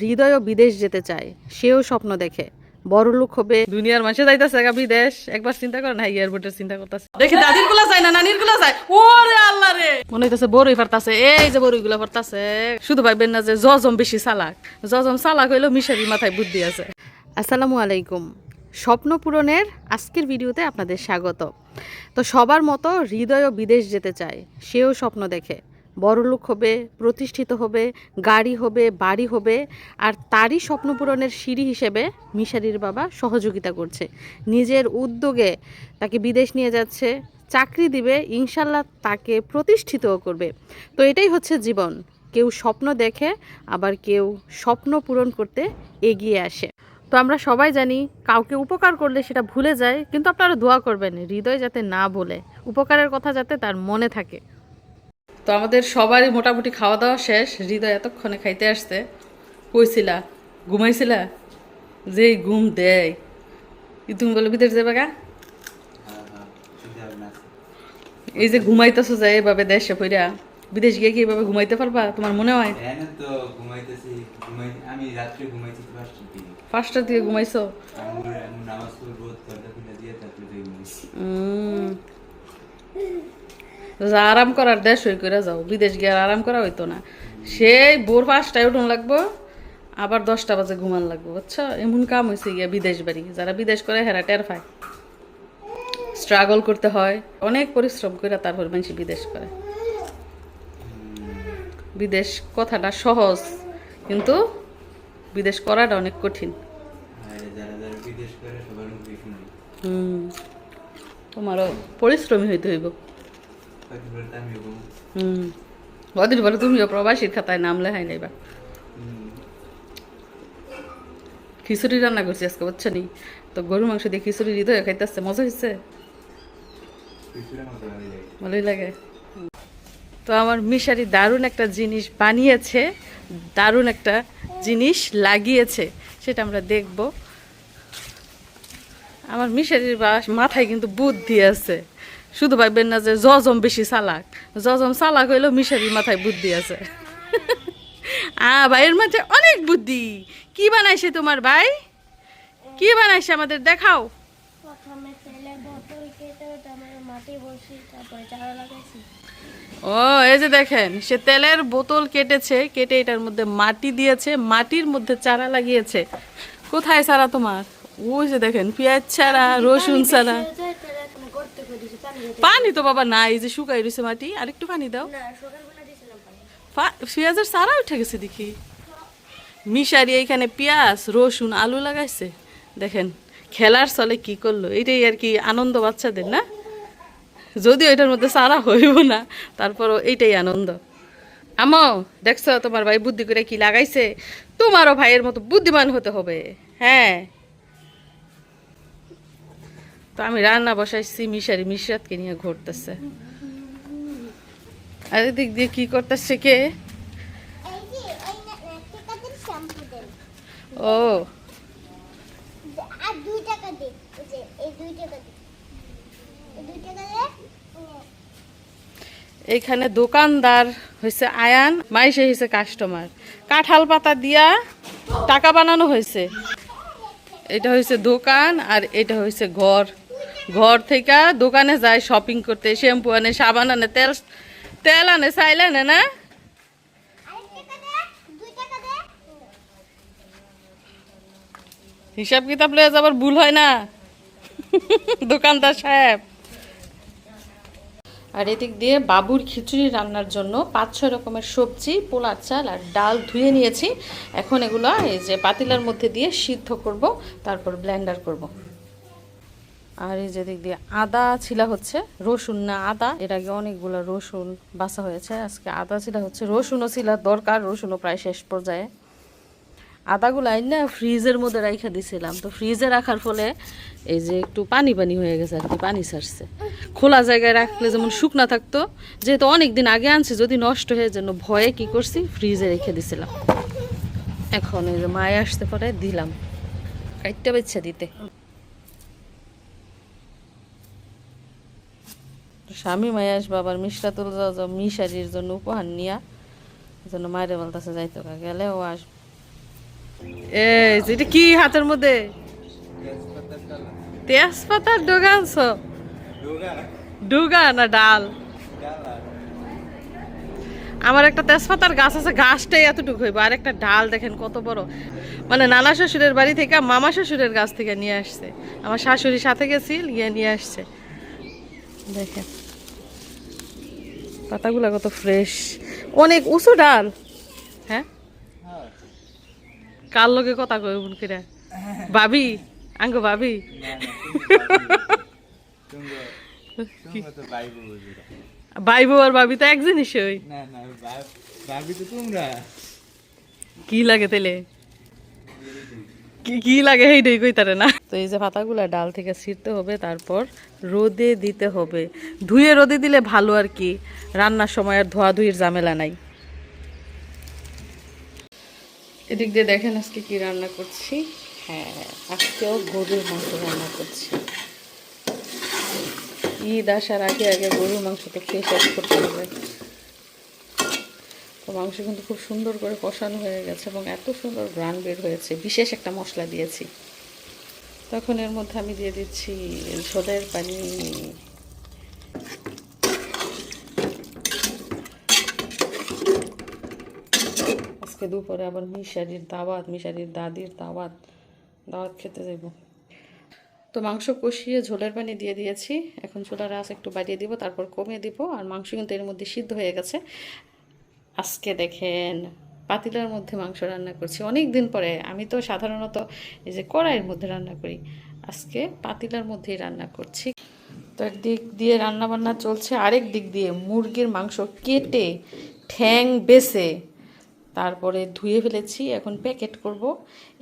হৃদয়ও বিদেশ যেতে চায় সেও স্বপ্ন দেখে। বড় লোক হবে। দুনিয়ার মানুষে যাইতেছে গা বিদেশ। একবার চিন্তা করে না এয়ারপোর্টের চিন্তা করতেছে। দেখি দাদিরগুলা যায় না নানিরগুলা যায়? ওরে আল্লাহ রে! মনে হইতেছে বড়ই ফারতাছে এই যে বড়ই গুলা ফারতাছে শুধু ভাববেন না যে জজম বেশি চালাক। জজম চালাক হইলেও মিশারির মাথায় বুদ্ধি আছে। আসসালামু আলাইকুম। স্বপ্ন পূরণের আজকের ভিডিওতে আপনাদের স্বাগত। তো সবার মতো হৃদয়ও বিদেশ যেতে চায় সেও স্বপ্ন দেখে। বড়লোক হবে, প্রতিষ্ঠিত হবে, গাড়ি হবে, বাড়ি হবে, আর তারই স্বপ্ন পূরণের সিঁড়ি হিসেবে মিশারির বাবা সহযোগিতা করছে। নিজের উদ্যোগে তাকে বিদেশ নিয়ে যাচ্ছে, চাকরি দিবে ইনশাল্লাহ তাকে প্রতিষ্ঠিতও করবে। তো এটাই হচ্ছে জীবন। কেউ স্বপ্ন দেখে, আবার কেউ স্বপ্ন পূরণ করতে এগিয়ে আসে। তো আমরা সবাই জানি, কাউকে উপকার করলে সেটা ভুলে যায়, কিন্তু আপনারা দোয়া করবেন, হৃদয় যাতে না বলে। উপকারের কথা যাতে তার মনে থাকে। তো আমাদের সবারই মোটামুটি খাওয়া দাওয়া শেষ। হৃদয় এতক্ষণে খাইতে আসছে। কইছিলা ঘুমাইছিলা? যে ঘুম দেয়। ই তুমি বলে বিদেশ যাবে গা এই যে ঘুমাইতেছো যে এভাবে দেশে পইরা বিদেশ গিয়ে কি এভাবে ঘুমাইতে পারবা? তোমার মনে হয়? আমি রাত্রে ঘুমাইছি পাঁচটার দিকে। ঘুমাইছো? আমি আমি নামাজ আরাম করার দেশ হয়ে করে যাও। বিদেশ গিয়ে আর আরাম করা হইতো না। সেই ভোর পাঁচটায় উঠুন লাগবো আবার দশটা বাজে ঘুমান লাগবো বুঝছ? এমন কাম হয়েছে গিয়া বিদেশ বাড়ি। যারা বিদেশ করে হেরা টের পায়। স্ট্রাগল করতে হয়। অনেক পরিশ্রম করে তারপর মানুষ বিদেশ করে। বিদেশ কথাটা সহজ কিন্তু বিদেশ করাটা অনেক কঠিন। শুনি। হুম। তোমারও পরিশ্রমী হইতে হইব কয়েকদিন পরে তো আমিও ঘুম হুম। কদিন পরে তুমিও প্রবাসীর খাতায় নাম লেখাই নাইবা খিচুড়ি রান্না করছি আজকে বুঝছ নি? তো গরু মাংস দিয়ে খিচুড়ি হৃদয় খাইতেছে মজা হয়েছে ভালোই লাগে। তো আমার মিশারি দারুণ একটা জিনিস বানিয়েছে দারুণ একটা জিনিস লাগিয়েছে সেটা আমরা দেখব। আমার মিশারির মাথায় কিন্তু বুদ্ধি আছে। শুধু ভাববেন না যে জজম বেশি চালাক। জজম চালাক হইলেও মিশারির মাথায় বুদ্ধি আছে। আ ভাইয়ের মাথায় অনেক বুদ্ধি। কি বানাইছে তোমার ভাই? কি বানাইছে আমাদের দেখাও। ও এই যে দেখেন সে তেলের বোতল কেটেছে কেটে এটার মধ্যে মাটি দিয়েছে মাটির মধ্যে চারা লাগিয়েছে। কোথায় চারা তোমার? ওই যে দেখেন পেঁয়াজ ছাড়া রসুন দিছি পানি তো বাবা নাই এই যে শুকাই রয়েছে মাটি। আর একটু পানি। দাও পেঁয়াজের চারা উঠে গেছে দেখি। মিশারি এইখানে পেঁয়াজ রসুন আলু লাগাইছে। দেখেন খেলার চলে কি করল? এইটাই আর কি আনন্দ বাচ্চাদের না? যদিও এটার মধ্যে সারা হইব না তারপরও এইটাই আনন্দ। আমো দেখছ তোমার ভাই বুদ্ধি করে কি লাগাইছে? তোমারও ভাইয়ের মতো বুদ্ধিমান হতে হবে। হ্যাঁ। তো আমি রান্না বসাইছি, মিশারি মিশরাতকে নিয়ে ঘুরতেছে। আর এদিক দিয়ে কি করতেছে কে? ও। এইখানে দোকানদার হয়েছে আয়ান মাইসে হয়েছে কাস্টমার কাঁঠাল পাতা দিয়া টাকা বানানো হয়েছে এটা হয়েছে দোকান আর এটা হয়েছে ঘর। ঘর থেকে দোকানে যায় শপিং করতে শ্যাম্পু আনে, সাবান আনে, তেল তেল আনে সাইল আনে না? হিসাব কিতাব লয়ে যাবার ভুল হয় না। দোকানদার সাহেব। আর এদিক দিয়ে বাবুর খিচুড়ি রান্নার জন্য পাঁচ, ছয় রকমের সবজি, পোলার চাল আর ডাল ধুয়ে নিয়েছি। এখন এগুলো এই যে পাতিলার মধ্যে দিয়ে সিদ্ধ করব, তারপর ব্লেন্ডার করব। আর এই যে দিক দিয়ে আদা ছিলা হচ্ছে, রসুন না আদা, এর আগে অনেকগুলো রসুন বাসা হয়েছে, আজকে আদা ছিলা হচ্ছে, রসুনও ছিলা দরকার, রসুনও প্রায় শেষ পর্যায়ে। আদাগুলো আইন না ফ্রিজের মধ্যে রাখা দিছিলাম, তো ফ্রিজে রাখার ফলে এই যে একটু পানি পানি হয়ে গেছে আর কি, পানি ছাড়ছে। খোলা জায়গায় রাখলে যেমন শুকনা থাকতো, যেহেতু অনেক দিন আগে আনছি, যদি নষ্ট হয়ে যেন ভয়ে কি করছি, ফ্রিজে রেখে দিছিলাম। এখন এই যে মায়ে আসতে পারে, দিলাম। কাইটটা বেচ্ছে দিতে। স্বামী মায়ে আসবে আবার মিষ্টাতুল যাওয়া মিশারির জন্য উপহার নিয়া জন্য মায়ের বলতেছে, যাইতো গেলে ও আসবে। এই এটা কি হাতের মধ্যে? তেজপাতার ডোগা ডুগা না ডাল? আমার একটা তেজপাতার গাছ আছে, গাছটাই এতটুকু হইব। আর একটা ডাল দেখেন কত বড়। মানে নানা শ্বশুরের বাড়ি থেকে মামা শ্বশুরের গাছ থেকে নিয়ে আসছে। আমার শাশুড়ির সাথে গেছি গিয়ে নিয়ে আসছে। দেখেন। পাতাগুলো কত ফ্রেশ অনেক উঁচু ডাল। হ্যাঁ? কার লগে কথা কই বোন কিরা? ভাবি? আঙ্গো ভাবি? ভাই বউ আর ভাবি তো এক জিনিসই। ওই কি লাগে তেলে কি কি লাগে এইটাই কইতারে না। তো এই যে পাতাগুলা ডাল থেকে ছিঁড়তে হবে, তারপর রোদে দিতে হবে। ধুয়ে রোদে দিলে ভালো আর কি, রান্নার সময় আর ধোয়া ধুইয়ের ঝামেলা নাই। এদিক দিয়ে দেখেন আজকে কি রান্না করছি। হ্যাঁ আজকেও গরুর মাংস রান্না করছি। ঈদ আসার আগে আগে গরুর মাংস তো খেয়ে শেষ করতে হবে। তো মাংস কিন্তু খুব সুন্দর করে কষানো হয়ে গেছে এবং এত সুন্দর গ্রান বের হয়েছে। বিশেষ একটা মশলা দিয়েছি। তখন এর মধ্যে আমি দিয়ে দিচ্ছি সোদের পানি। আজকে দুপুরে আবার মিশারির দাওয়াত, মিশারির দাদির দাওয়াত দাওয়াত খেতে যাইব তো মাংস কষিয়ে ঝোলের পানি দিয়ে দিয়েছি। এখন চুলার আঁচ একটু বাড়িয়ে দিব, তারপর কমিয়ে দিব। আর মাংস কিন্তু এর মধ্যে সিদ্ধ হয়ে গেছে। আজকে দেখেন, পাতিলার মধ্যে মাংস রান্না করছি। অনেক দিন পরে, আমি তো সাধারণত এই যে কড়াইয়ের মধ্যে রান্না করি। আজকে পাতিলার মধ্যেই রান্না করছি। তো একদিক দিয়ে রান্না বান্না চলছে, আরেক দিক দিয়ে মুরগির মাংস কেটে, ঠ্যাং বেছে তারপরে ধুয়ে ফেলেছি, এখন প্যাকেট করব।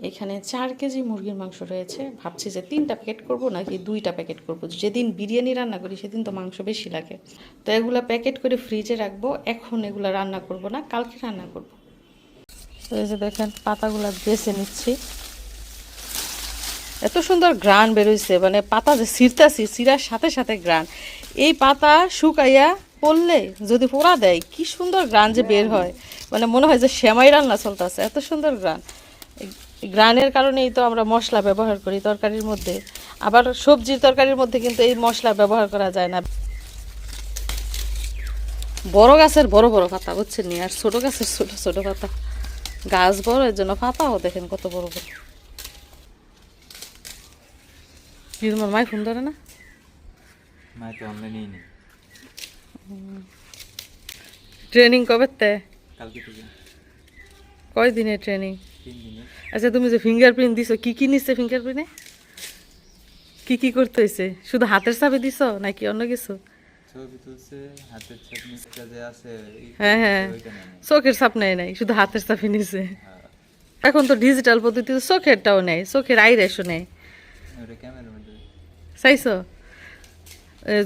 এখানে চার কেজি মুরগির মাংস রয়েছে। ভাবছি যে তিনটা প্যাকেট করব নাকি দুইটা প্যাকেট করব? যেদিন বিরিয়ানি রান্না করি সেদিন তো মাংস বেশি লাগে। তো এগুলা প্যাকেট করে ফ্রিজে রাখব। এখন এগুলা রান্না করব না, কালকে রান্না করব। এই যে দেখেন, পাতাগুলা বেছে নিচ্ছি। এত সুন্দর গ্রান বেরোইছে মানে পাতা যে ছিঁড়তাছি ছিঁড়ার সাথে সাথে গ্রান এই পাতা শুকাইয়া পড়লে যদি পোড়া দেয়, কি সুন্দর গ্রান যে বের হয়। মানে মনে হয় যে শ্যামাই রান্না চলতেছে। এত সুন্দর গ্রান। গ্রানের কারণেই তো আমরা মশলা ব্যবহার করি তরকারির মধ্যে। আবার সবজির তরকারির মধ্যে কিন্তু এই মশলা ব্যবহার করা যায় না। বড় গাছের বড় বড় পাতা বুঝছেন নি? আর ছোট গাছের ছোট ছোট পাতা। গাছ বড় এর জন্য পাতাও দেখেন কত বড় বড়। তোমার মাই ফোন ধরে না? মা তো অনলাইনেই নেই। ট্রেনিং কবে তে? কালকে থেকে। কয় দিনের। ট্রেনিং আচ্ছা তুমি যে ফিঙ্গারপ্রিন্ট দিছো কি কি নিচ্ছে ফিঙ্গারপ্রিন্টে কি কি করতে হয়েছে শুধু হাতের চাবি দিছো নাকি অন্য কিছু? হ্যাঁ হ্যাঁ। চোখের ছাপ নেয় নাই শুধু হাতের চাপি নিছে। হ্যাঁ, এখন তো ডিজিটাল পদ্ধতিতে চোখেরটাও নেয় চোখের আইরেসও নেয়। চাইছো?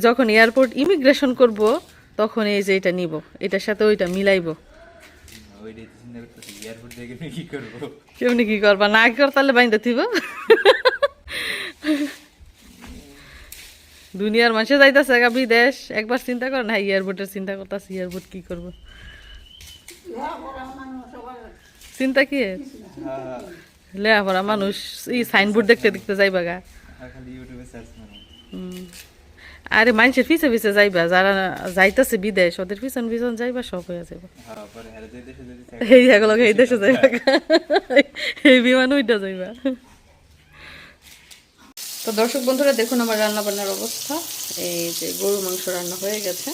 যখন এয়ারপোর্ট ইমিগ্রেশন করব তখন এই যে এটা নিব এটার সাথে ওইটা মিলাইব। ওইটাই তো চিন্তা করতেছি এয়ারপোর্ট থেকে আমি কি করব? কেমনি কি করবা? না কর তাহলে বাইন্দা থিব? দুনিয়ার মানুষে যাইতেছে গা বিদেশ। একবার চিন্তা করেন হ্যাঁ এয়ারপোর্টের চিন্তা করতেছে এয়ারপোর্ট কি করব? চিন্তা কি? হ্যাঁ লেখাপড়া মানুষ এই সাইনবোর্ড দেখতে দেখতে যাইবা গা। হ্যাঁ, খালি ইউটিউবে সার্চ হুম। আরে মানুষের পিছে পিছে যাইবা যারা যাইতেছে বিদেশ ওদের পিছন পিছন যাইবা সব হয়ে যাইবা। হ্যাঁ এই এগুলো এই দেশে যাইবা। এই বিমান উইটা যাইবা। তো দর্শক বন্ধুরা দেখুন আমার রান্না বান্নার অবস্থা। এই যে গরু মাংস রান্না হয়ে গেছে।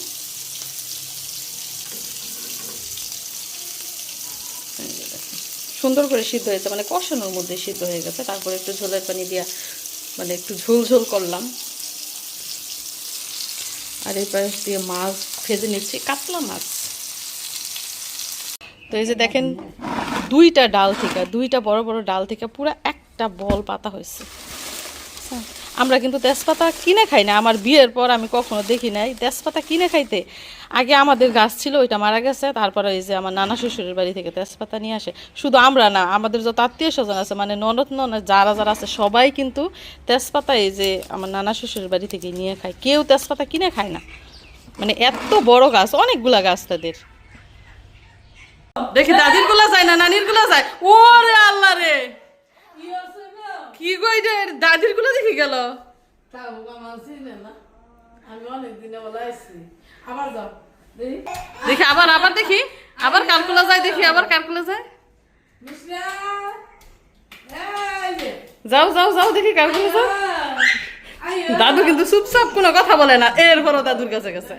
সুন্দর করে সিদ্ধ হয়েছে মানে কষানোর মধ্যে সিদ্ধ হয়ে গেছে। তারপরে একটু ঝোলের পানি দিয়া মানে একটু ঝোল ঝোল করলাম। আর এই পাশ দিয়ে মাছ ভেজে নিচ্ছি, কাতলা মাছ। তো এই যে দেখেন, দুইটা ডাল থেকে, দুইটা বড় বড় ডাল থেকে পুরো একটা বল পাতা হয়েছে। আমরা কিন্তু তেজপাতা কিনে খাই না। আমার বিয়ের পর আমি কখনো দেখি নাই। তেজপাতা কিনে খাইতে আগে আমাদের গাছ ছিল, ওইটা মারা গেছে। তারপরে এই যে আমার নানা শ্বশুরের বাড়ি থেকে তেজপাতা নিয়ে আসে। শুধু আমরা না, আমাদের যত আত্মীয় স্বজন আছে মানে ননদ ননদ যারা যারা আছে, সবাই কিন্তু তেজপাতা এই যে আমার নানা শ্বশুরের বাড়ি থেকে নিয়ে খায়। কেউ তেজপাতা কিনে খায় না। মানে এত বড় গাছ, অনেকগুলা গাছ তাদের। দেখি দাদিরগুলা যায় না নানিরগুলা যায়? ওরে আল্লাহ রে! দাদিরগুলো দেখি গেল? তা আমার চিনে না। আমি অনেক দিনে বলে আবার যাও। দেখি। আবার আবার দেখি। আবার কালকুলা যায় দেখি আবার কালকুলা যায়। যাও যাও যাও দেখি কালকুলা যাও দাদু কিন্তু চুপচাপ কোনো কথা বলে না। এরপরও দাদুর কাছে গেছে।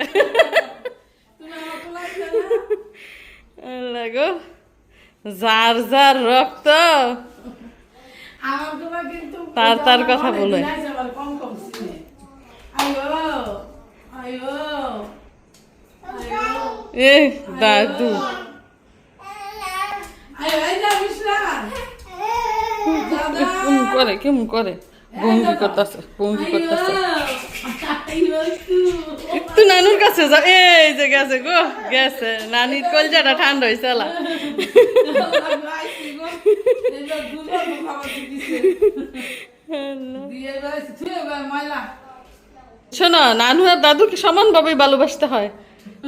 যার যার রক্ত। তার তার কথা বলে। এ দাদু যা কেমন করে কেমন করে। ভঙ্গি করতেছে? ভঙ্গি করতেছে? একটু। নানুর কাছে যাও। এই যে গেছে গো গেছে। নানির কলজাটা ঠান্ডা হয়েছে শোনো নানু আর দাদুকে সমানভাবে ভালোবাসতে হয়।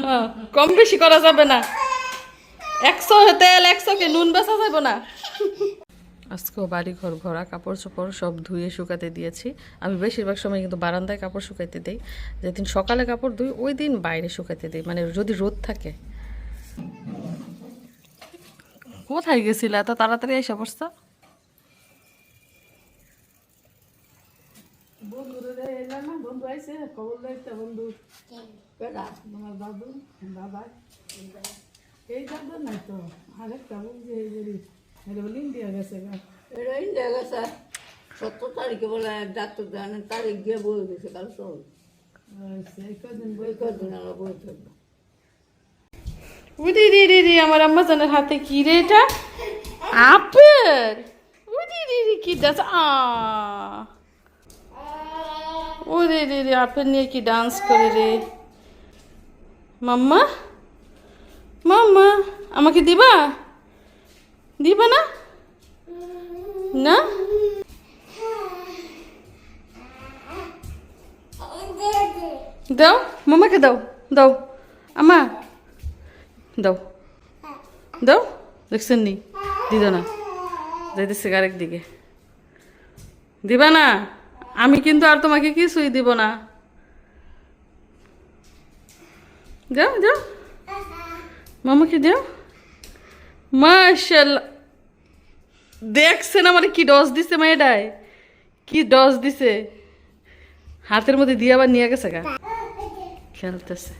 হ্যাঁ, কম বেশি করা যাবে না। একশো তেল একশোকে নুন বেচা যাবে না? আজকেও বাড়ি ঘর ভরা কাপড় চোপড় সব ধুয়ে শুকাতে দিয়েছি। আমি বেশিরভাগ সময় কিন্তু বারান্দায় কাপড় শুকাইতে দিই। যেদিন সকালে কাপড় ধুই ওই দিন বাইরে শুকাইতে দিই। মানে যদি রোদ থাকে। কোথায় গেছিল? এত তাড়াতাড়ি এসে পড়ছো? বন্ধু আইছে খবর লাইতে বন্ধু। কেডা তোমার দাদু দাদা? এই দাদু নাই তো আরেকটা বন্ধু এই যে এটা বলে ইন্ডিয়া গেছে এটা ইন্ডিয়া গেছে। সত্তর তারিখে বলে ডাক্তার জানে তারিখ গিয়ে বলে দিছে কাল সব আচ্ছা, এই কদিন বই কদিন আমরা বই থাকব। উদি রে রে রে আমার আম্মা জানের হাতে কি রে এটা? আপেল! উদি রে রে কি আ ওরে রে রে আপেল নিয়ে কি ডান্স করে রে? মাম্মা? মাম্মা, আমাকে দিবা? দিবা না? না? দাও মামাকে দাও দাও। আমা দাও। দাও, দেখছেন নি? দিদ না, যাইতেছে আরেক দিকে। দিবা না? আমি কিন্তু আর তোমাকে কিছুই দিব না। যাও যাও। মামাকে দাও মাশাল্লাহ। দেখছেন আমার কি ডস দিছে মেয়েটায় কি ডস দিছে? হাতের মধ্যে দিয়ে আবার নিয়ে গেছে গা। খেলতেছে।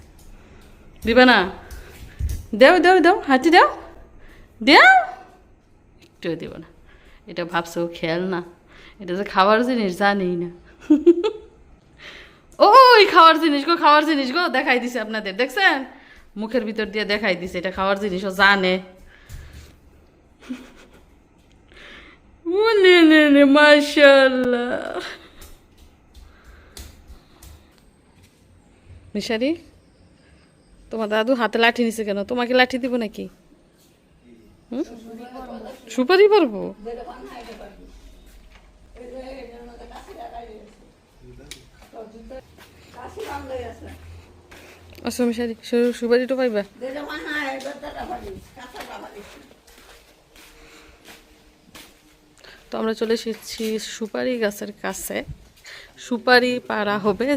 দিবা না। দেও দেও দেও। হাতি দেও। দাও। একটু দিব না। এটা ভাবছ খেয়াল না। এটা যে খাবার জিনিস জানি না। ওই খাওয়ার জিনিস গো, খাওয়ার জিনিস গো, দেখাই দিছে আপনাদের, দেখছেন? মুখের ভিতর দিয়ে দেখাই দিছে, এটা খাওয়ার জিনিসও জানে। মিশারি তোমার দাদু হাতে লাঠি নিছে কেন? তোমাকে লাঠি দিব নাকি? সুপারি পারব? আচ্ছা মিশারি সুপারিটা পাইবা? পারিস তো আমরা চলে এসেছি সুপারি গাছের কাছে। সুপারি পাড়া হবে।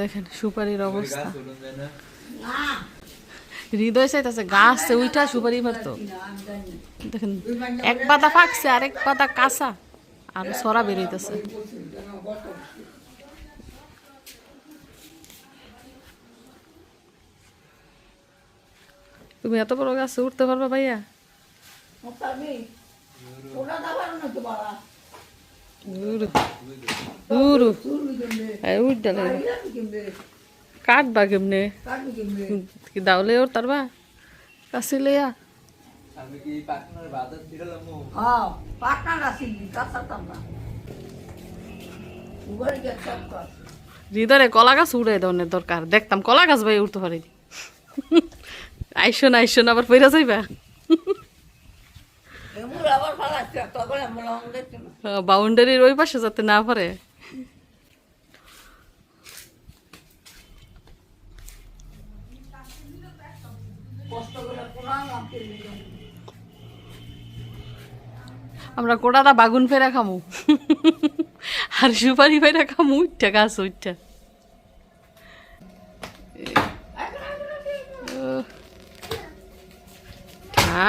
দেখেন সুপারির অবস্থা। হৃদয় চাইতেছে গাছে উইঠা সুপারি পারতো দেখেন এক পাতা পাকছে আরেক পাতা কাঁচা। আর সরা বেরোইতেছে তুমি এত বড় গাছে উঠতে পারবা ভাইয়া? কাটবি কেমনে? কি দাওলে ওর তারবা? কাছে লইয়া। আমি কি পাখনার বাজার ফিরালাম হ্যাঁ কলা গাছ উড়ে ধরনের দরকার। দেখতাম কলা গাছ ভাই উঠতে পারিনি আইসো না আইসো না আবার পইরা যাইবা? বাউন্ডারির ওই পাশে যাতে না পারে আমরা কোটাটা বাগুন ফেরা খামু। আর সুপারি ফেরা খামু উঠটা গাছ উঠটা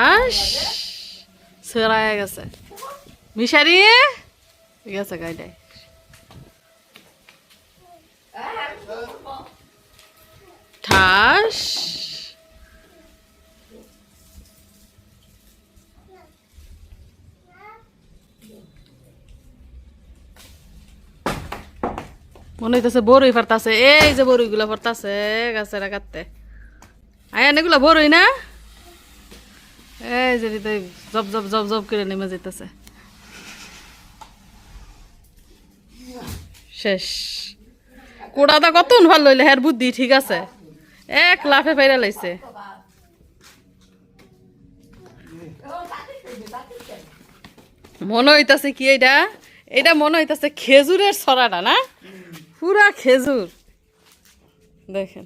আস সেরায় গেছে মিশারি গেছে গাইডাই ঠাস মনে হইতেছে বড়ই ফারতাছে এই যে বড়ইগুলো ফারতাছে গাছেরা কাটতে আয়ান এগুলো বড়ই না? এই যে হৃদয় জব জব জব জব করে নেমে যেতেছে শেষ। কোড়াটা কত ভালো লইলে? হ্যার বুদ্ধি ঠিক আছে। এক লাফে পাইরা লাইছে। মনে হইতাছে কি এটা এটা মনে হইতাছে খেজুরের ছড়াটা, না? পুরা খেজুর। দেখেন।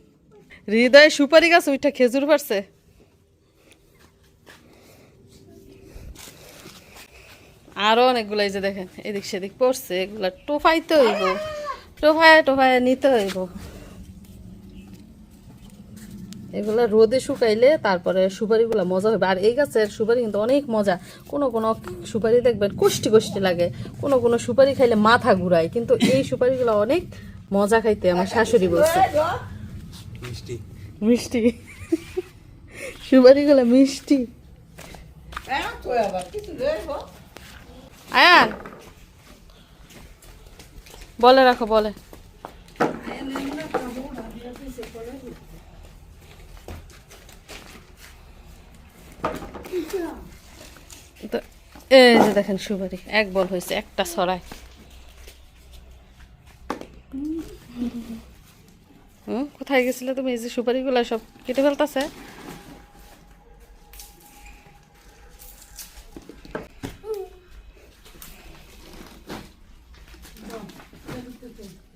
হৃদয় সুপারি গাছ ওইটা খেজুর পারছে। আরও অনেকগুলো এই যে দেখেন এদিক সেদিক পড়ছে এগুলা টোফাইতে হইব। টোফায় টোফায় নিতে হইব। এগুলা রোদে শুকাইলে তারপরে সুপারিগুলো মজা হবে আর এই গাছের সুপারি কিন্তু অনেক মজা। কোনো কোনো সুপারি দেখবেন কুষ্টি কুষ্টি লাগে। কোনো কোনো সুপারি খাইলে মাথা ঘুরায়। কিন্তু এই সুপারিগুলো অনেক মজা খাইতে আমার শাশুড়ি বলছে। মিষ্টি। মিষ্টি। সুপারিগুলো মিষ্টি। হ্যাঁ তো আবার কিছু আয়ান। বলে রাখো, বলে। তো এই যে দেখেন সুপারি, এক বল হয়েছে, একটা ছড়ায়। হুম, কোথায় গেছিলে তুমি? এই যে সুপারিগুলো সব কেটে ফেলতেছে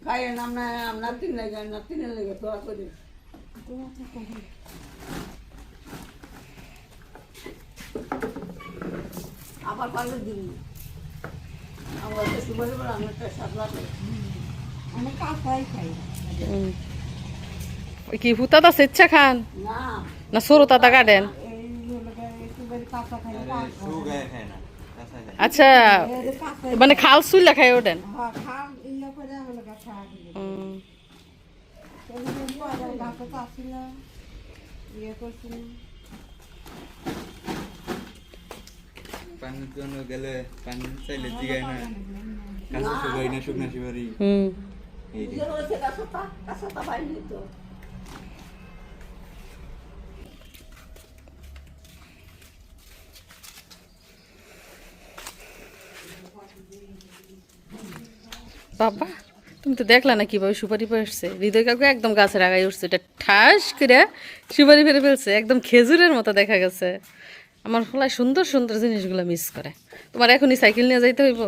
খাইয়েন আমরা আমরা তিন লেগে না তিনের লেগে দোয়া করি। আবার পারলে দিন আমরা তো আমরা তো আমি খাই। ওই কি হুতাটা স্বেচ্ছা খান? না। না সরুতাটা গার্ডেন এই সুপারি কাঁচা খাই শু গায়ে খায় না কাঁচা খায় আচ্ছা মানে খাল সুইলা খাই ওঠেন গাছা চাষিল ইয়ে করছিল পানির জন্য গেলে পানি চাইলে জিগায় না। কাঁচা শুকাই না শুকনা সুপারি হুম। এই রে। কাঁচাটা কাঁচাটা পাইনি তো। বাবা। তুমি তো দেখলা না কীভাবে সুপারি পেয়েছে হৃদয় কাকু একদম গাছের আগায় উঠছে। এটা ঠাস করে সুপারি ফেলে ফেলছে। একদম খেজুরের মতো দেখা গেছে। আমার ফলায় সুন্দর সুন্দর জিনিসগুলো মিস করে। তোমার এখনই সাইকেল নিয়ে যাইতে হইব।